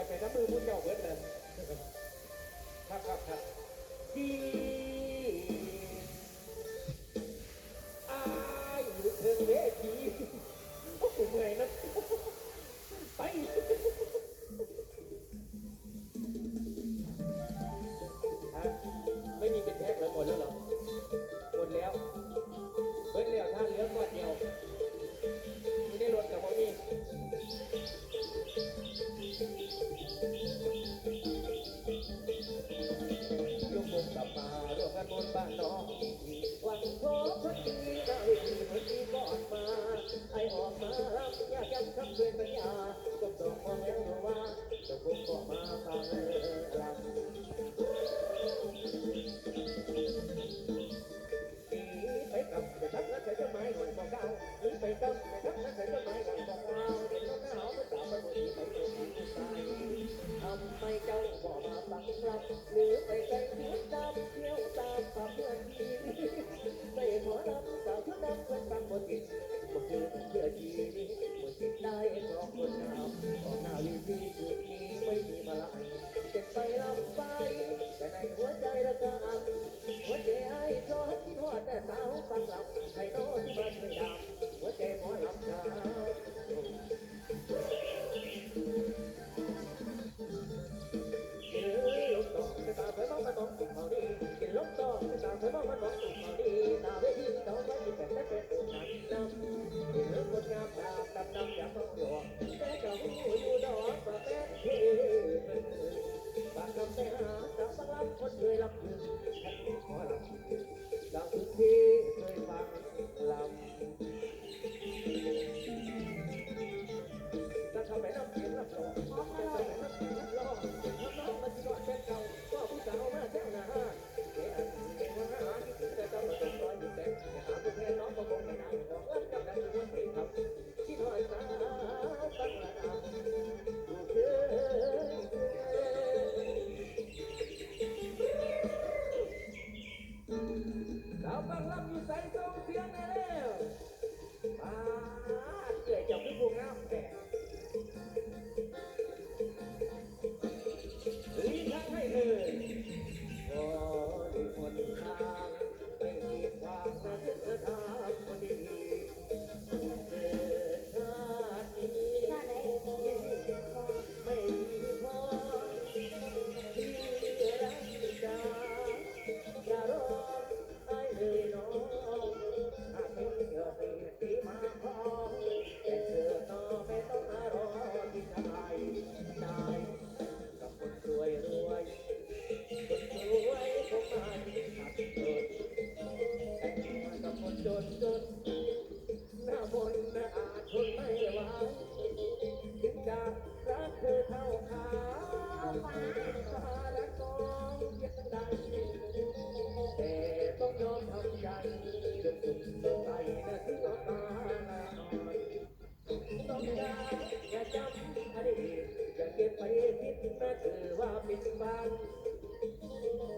อยไปน้ำมือมุ่นเจ้าเบิดนั่ครับครับครับดีอายอยู่เทิงเวทีโอ้โหเมื่อยนะ Malam ini.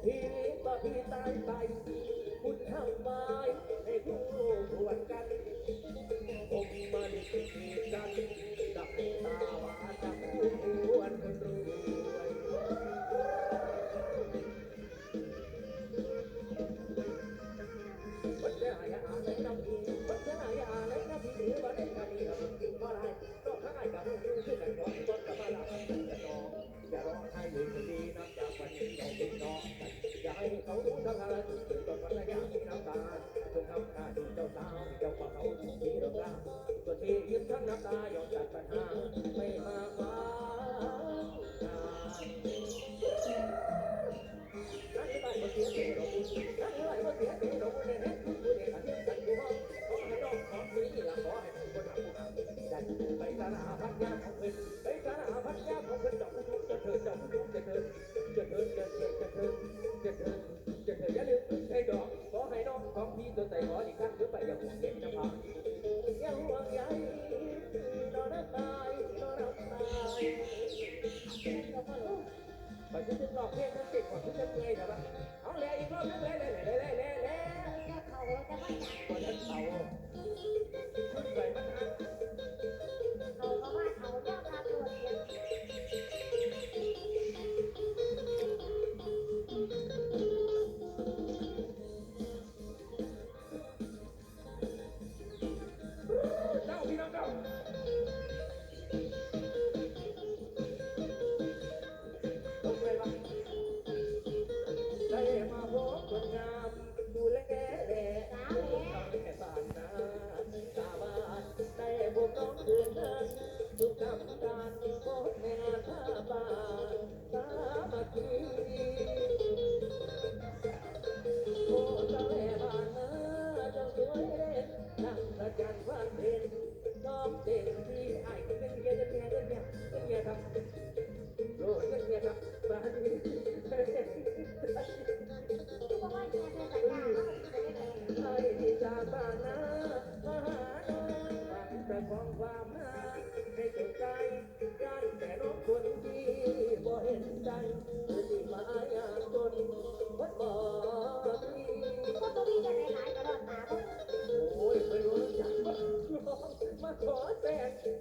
ทีนี้มาพี่ตายไป คุณทำไมให้ผู้ร่วมกัน 大家有缘分啊 เอกเพลงทั้งติดกว่าทุกเรื่องเลยเหรอวะเอาแหล่อีกยอบนึงแหล่แหล่แหล่แหล่แหล่แค่เขาแล้วก็ไม่อยาก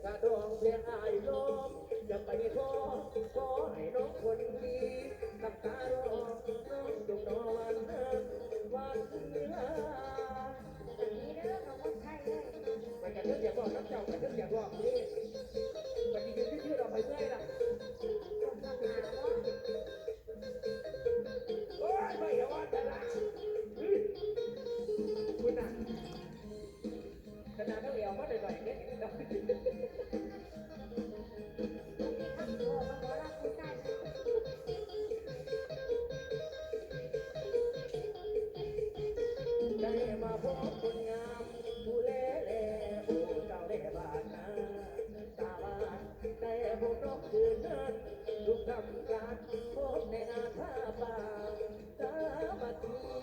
กระดองเพียงอายล้อมอย่ไปขอขอให้น้องคนดีตั้งตารอน้องจงนอนวันเนื้อวันเนื้อ คนงามผู้แลแลผู้เจ้าแลบ้านนาตาบานแต่พวกนกคืนนั้นทุกคำการพบในนาท่าป่าสามัคคี